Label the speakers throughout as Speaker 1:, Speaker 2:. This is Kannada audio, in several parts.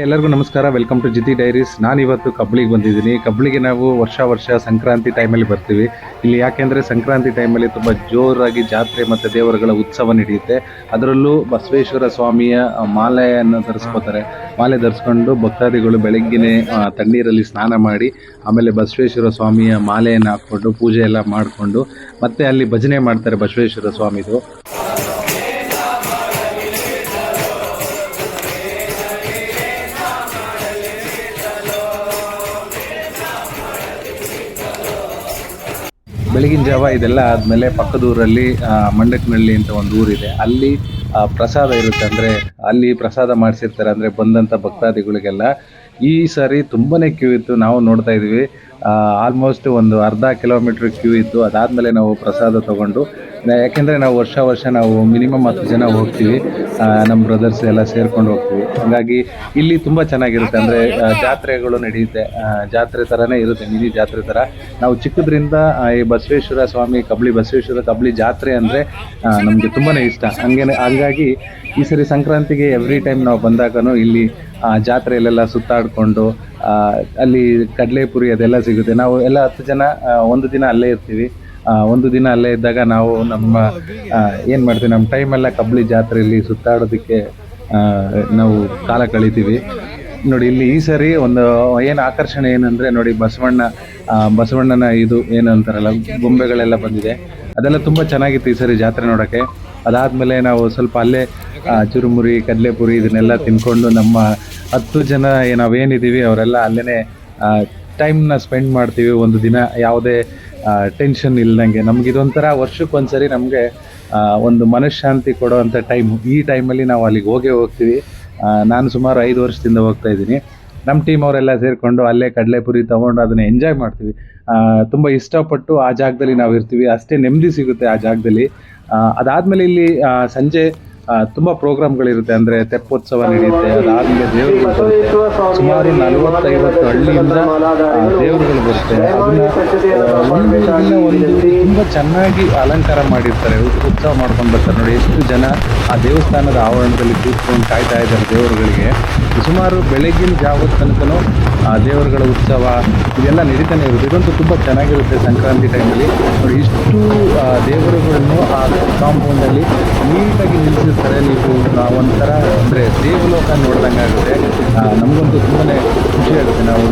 Speaker 1: ಎಲ್ಲರಿಗೂ ನಮಸ್ಕಾರ. ವೆಲ್ಕಮ್ ಟು ಜಿತಿ ಡೈರೀಸ್ ನಾನು ಇವತ್ತು ಕಬ್ಳಿಗೆ ಬಂದಿದ್ದೀನಿ. ಕಬ್ಳಿಗೆ ನಾವು ವರ್ಷ ವರ್ಷ ಸಂಕ್ರಾಂತಿ ಟೈಮಲ್ಲಿ ಬರ್ತೀವಿ. ಇಲ್ಲಿ ಯಾಕೆಂದರೆ ಸಂಕ್ರಾಂತಿ ಟೈಮಲ್ಲಿ ತುಂಬ ಜೋರಾಗಿ ಜಾತ್ರೆ ಮತ್ತು ದೇವರುಗಳ ಉತ್ಸವ ನಡೆಯುತ್ತೆ. ಅದರಲ್ಲೂ ಬಸವೇಶ್ವರ ಸ್ವಾಮಿಯ ಮಾಲೆಯನ್ನು ಧರಿಸ್ಕೋತಾರೆ. ಮಾಲೆ ಧರಿಸ್ಕೊಂಡು ಭಕ್ತಾದಿಗಳು ಬೆಳಗ್ಗಿನೇ ತಣ್ಣೀರಲ್ಲಿ ಸ್ನಾನ ಮಾಡಿ, ಆಮೇಲೆ ಬಸವೇಶ್ವರ ಸ್ವಾಮಿಯ ಮಾಲೆಯನ್ನು ಹಾಕ್ಕೊಂಡು ಪೂಜೆ ಎಲ್ಲ ಮಾಡಿಕೊಂಡು, ಮತ್ತೆ ಅಲ್ಲಿ ಭಜನೆ ಮಾಡ್ತಾರೆ ಬಸವೇಶ್ವರ ಸ್ವಾಮಿದು. ಬೆಳಗಿನ ಜಾವ ಇದೆಲ್ಲ ಆದಮೇಲೆ ಪಕ್ಕದ ಊರಲ್ಲಿ ಆ, ಮಂಡಕ್ನಳ್ಳಿ ಅಂತ ಒಂದು ಊರಿದೆ. ಅಲ್ಲಿ ಪ್ರಸಾದ ಇರುತ್ತೆ ಅಂದರೆ ಅಲ್ಲಿ ಪ್ರಸಾದ ಮಾಡಿಸಿರ್ತಾರೆ ಅಂದರೆ ಬಂದಂಥ ಭಕ್ತಾದಿಗಳಿಗೆಲ್ಲ ಈ ಸಾರಿ ತುಂಬಾನೇ ಕ್ಯೂ ಇತ್ತು. ನಾವು ನೋಡ್ತಾ ಇದ್ವಿ. ಆಲ್ಮೋಸ್ಟ್ ಒಂದು ಅರ್ಧ ಕಿಲೋಮೀಟ್ರ್ ಕ್ಯೂ ಇತ್ತು ಅದಾದಮೇಲೆ ನಾವು ಪ್ರಸಾದ ತಗೊಂಡು ಯಾಕೆಂದರೆ ನಾವು ವರ್ಷ ವರ್ಷ ನಾವು ಮಿನಿಮಮ್ ಹತ್ತು ಜನ ಹೋಗ್ತೀವಿ. ನಮ್ಮ ಬ್ರದರ್ಸ್ ಎಲ್ಲ ಸೇರ್ಕೊಂಡು ಹೋಗ್ತೀವಿ. ಹಾಗಾಗಿ ಇಲ್ಲಿ ತುಂಬ ಚೆನ್ನಾಗಿರುತ್ತೆ. ಅಂದರೆ ಜಾತ್ರೆಗಳು ನಡೆಯುತ್ತೆ. ಜಾತ್ರೆ ಥರನೇ ಇರುತ್ತೆ, ಮಿನಿ ಜಾತ್ರೆ ಥರ ನಾವು ಚಿಕ್ಕದ್ರಿಂದ ಈ ಬಸವೇಶ್ವರ ಸ್ವಾಮಿ, ಕಬ್ಳಿ, ಬಸವೇಶ್ವರ ಕಬ್ಳಿ ಜಾತ್ರೆ ಅಂದರೆ ನಮಗೆ ತುಂಬಾ ಇಷ್ಟ. ಹಂಗೇನೆ, ಹಾಗಾಗಿ ಈ ಸರಿ ಸಂಕ್ರಾಂತಿಗೆ ಎವ್ರಿ ಟೈಮ್ ನಾವು ಬಂದಾಗನೂ ಇಲ್ಲಿ ಜಾತ್ರೆಯಲ್ಲೆಲ್ಲ ಸುತ್ತಾಡಿಕೊಂಡು ಅಲ್ಲಿ ಕಡಲೆಪುರಿ ಅದೆಲ್ಲ ಸಿಗುತ್ತೆ. ನಾವು ಎಲ್ಲ ಹತ್ತು ಜನ ಒಂದು ದಿನ ಅಲ್ಲೇ ಇರ್ತೀವಿ. ಒಂದು ದಿನ ಅಲ್ಲೇ ಇದ್ದಾಗ ನಾವು ನಮ್ಮ ಏನು ಮಾಡ್ತೀವಿ, ನಮ್ಮ ಟೈಮೆಲ್ಲ ಕಬ್ಳಿ ಜಾತ್ರೆಯಲ್ಲಿ ಸುತ್ತಾಡೋದಕ್ಕೆ ನಾವು ಕಾಲ ಕಳಿತೀವಿ. ನೋಡಿ, ಇಲ್ಲಿ ಈ ಸರಿ ಒಂದು, ಏನು ಆಕರ್ಷಣೆ ಏನಂದರೆ, ನೋಡಿ, ಬಸವಣ್ಣ ಬಸವಣ್ಣನ ಇದು ಏನು ಅಂತಾರಲ್ಲ, ಗೊಂಬೆಗಳೆಲ್ಲ ಬಂದಿದೆ. ಅದೆಲ್ಲ ತುಂಬ ಚೆನ್ನಾಗಿತ್ತು ಈ ಸರಿ ಜಾತ್ರೆ ನೋಡೋಕ್ಕೆ. ಅದಾದಮೇಲೆ ನಾವು ಸ್ವಲ್ಪ ಅಲ್ಲೇ ಚುರುಮುರಿ, ಕಡಲೆಪುರಿ ಇದನ್ನೆಲ್ಲ ತಿನ್ಕೊಂಡು ನಮ್ಮ ಹತ್ತು ಜನ ನಾವು ನಾವೇನಿದ್ದೀವಿ, ಅವರೆಲ್ಲ ಅಲ್ಲೇ ಟೈಮ್ನ ಸ್ಪೆಂಡ್ ಮಾಡ್ತೀವಿ, ಒಂದು ದಿನ ಯಾವುದೇ ಟೆನ್ಷನ್ ಇಲ್ದಂಗೆ. ನಮ್ಗೆ ಇದೊಂಥರ ವರ್ಷಕ್ಕೊಂದ್ಸರಿ ನಮಗೆ ಒಂದು ಮನಃಶಾಂತಿ ಕೊಡೋವಂಥ ಟೈಮ್ ಈ ಟೈಮಲ್ಲಿ ನಾವು ಅಲ್ಲಿಗೆ ಹೋಗೇ ಹೋಗ್ತೀವಿ. ನಾನು ಸುಮಾರು ಐದು ವರ್ಷದಿಂದ ಹೋಗ್ತಾ ಇದ್ದೀನಿ. ನಮ್ಮ ಟೀಮ್ ಅವರೆಲ್ಲ ಸೇರಿಕೊಂಡು ಅಲ್ಲೇ ಕಡಲೆಪುರಿ ತೊಗೊಂಡು ಅದನ್ನು ಎಂಜಾಯ್ ಮಾಡ್ತೀವಿ. ತುಂಬ ಇಷ್ಟಪಟ್ಟು ಆ ಜಾಗದಲ್ಲಿ ನಾವು ಇರ್ತೀವಿ ಅಷ್ಟೇ ನೆಮ್ಮದಿ ಸಿಗುತ್ತೆ ಆ ಜಾಗದಲ್ಲಿ. ಅದಾದಮೇಲೆ ಇಲ್ಲಿ ಸಂಜೆ ತುಂಬ ಪ್ರೋಗ್ರಾಮ್ಗಳಿರುತ್ತೆ. ಅಂದ್ರೆ ತೆಪ್ಪೋತ್ಸವ ನಡೆಯುತ್ತೆ ಅದಾದಮೇಲೆ ದೇವರುಗಳು ಬರುತ್ತೆ. ಸುಮಾರು ನಲವತ್ತೈವತ್ತು ಹಳ್ಳಿಯಿಂದ ದೇವರುಗಳು ಬರುತ್ತೆ. ಆ, ಒಂದು ತುಂಬ ಚೆನ್ನಾಗಿ ಅಲಂಕಾರ ಮಾಡಿರ್ತಾರೆ. ಉತ್- ಉತ್ಸವ ಮಾಡ್ಕೊಂಡು ಬರ್ತಾರೆ. ನೋಡಿ ಎಷ್ಟು ಜನ ಆ ದೇವಸ್ಥಾನದ ಆವರಣದಲ್ಲಿ ಕೂತ್ಕೊಂಡು ಕಾಯ್ತಾ ಇದ್ದಾರೆ ದೇವರುಗಳಿಗೆ. ಸುಮಾರು ಬೆಳಗಿನ ಜಾವದ ತನಕನೂ ದೇವರುಗಳ ಉತ್ಸವ, ಇದೆಲ್ಲ ನಡೀತಾನೆ ಇರುತ್ತೆ. ಇದಂತೂ ತುಂಬ ಚೆನ್ನಾಗಿರುತ್ತೆ ಸಂಕ್ರಾಂತಿ ಟೈಮಲ್ಲಿ ನೋಡಿ, ಇಷ್ಟು ದೇವರುಗಳನ್ನು ಆ ಕಾಂಪೌಂಡಲ್ಲಿ ನೀಟಾಗಿ ನಿಲ್ಲಿಸಿರ್ತಾರೆ. ನೀವು ಒಂಥರ ಅಂದರೆ ದೇವಲೋಕ ನೋಡ್ದಂಗೆ ಆಗುತ್ತೆ ನಮಗಂತೂ ತುಂಬಾ ಖುಷಿ ಆಗುತ್ತೆ. ನಾವು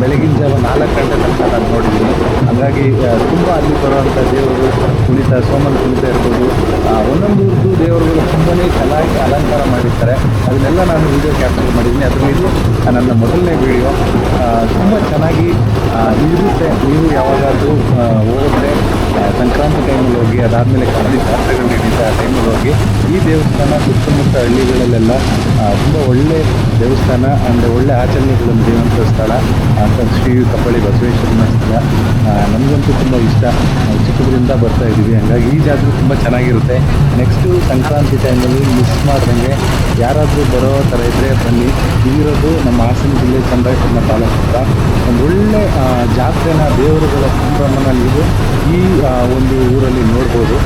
Speaker 1: ಬೆಳಗಿನ ಜಾವ ನಾಲ್ಕು ಗಂಟೆ ತನಕ ನಾನು ನೋಡಿದ್ದೀನಿ ಹಾಗಾಗಿ ತುಂಬ ಅಲ್ಲಿ ಬರುವಂಥ ದೇವರು ಕುಣಿತ ಸೋಮನ ಕುಣಿತ ಇರ್ಬೋದು ಒಂದೊಂದು ಊರ್ದು ದೇವರುಗಳು ತುಂಬಾ ಚೆನ್ನಾಗಿ ಅಲಂಕಾರ ಮಾಡಿರ್ತಾರೆ. ಅದನ್ನೆಲ್ಲ ನಾನು ವಿಡಿಯೋ ಕ್ಯಾಪ್ಚರ್ ಮಾಡಿದ್ದೀನಿ. ಅದರಲ್ಲಿ ನನ್ನ ಮೊದಲನೇ ವಿಡಿಯೋ ತುಂಬ ಚೆನ್ನಾಗಿ ಇರುತ್ತೆ. ನೀವು ಯಾವಾಗಾದರೂ ಹೋದರೆ ಸಂಕ್ರಾಂತಿ ಟೈಮಲ್ಲಿ ಹೋಗಿ, ಅದಾದಮೇಲೆ ಕಬಡ್ಡಿ ಜಾತ್ರೆಗಳು ನಡೀತಾ ಆ ಟೈಮಲ್ಲಿ ಹೋಗಿ, ಈ ದೇವಸ್ಥಾನ ಸುತ್ತಮುತ್ತ ಹಳ್ಳಿಗಳಲ್ಲೆಲ್ಲ ತುಂಬ ಒಳ್ಳೆ ದೇವಸ್ಥಾನ ಅಂದರೆ ಒಳ್ಳೆ ಆಚರಣೆಗಳು ನಡೆಯುವಂಥ ಸ್ಥಳ, ಅಂತ ಶ್ರೀ ಕಪ್ಪಳಿ ಬಸವೇಶ್ವರನ ಸ್ಥಳ ನಮಗಂತೂ ತುಂಬ ಇಷ್ಟ. ಚಿಕ್ಕದ್ರಿಂದ ಬರ್ತಾ ಇದ್ದೀವಿ. ಹಾಗಾಗಿ ಈ ಜಾತ್ರೆ ತುಂಬ ಚೆನ್ನಾಗಿರುತ್ತೆ. ನೆಕ್ಸ್ಟು ಸಂಕ್ರಾಂತಿ ಟೈಮಲ್ಲಿ ಮಿಸ್ ಮಾಡಿದಂಗೆ ಯಾರಾದರೂ ಬರೋ ಥರ ಇದ್ದರೆ ಬನ್ನಿ. ಇಲ್ಲಿರೋದು ನಮ್ಮ ಹಾಸನ ಜಿಲ್ಲೆ ಚಂದ್ರಾಯಪಟ್ಟಣ ತಾಲೂಕು ಹತ್ರ. ಒಂದು ಒಳ್ಳೆ ಜಾತ್ರೆನ ದೇವರುಗಳ ಸಂಭ್ರಮನ ನೀವು ಈ ಒಂದು ಊರಲ್ಲಿ ನೋಡ್ಬೋದು.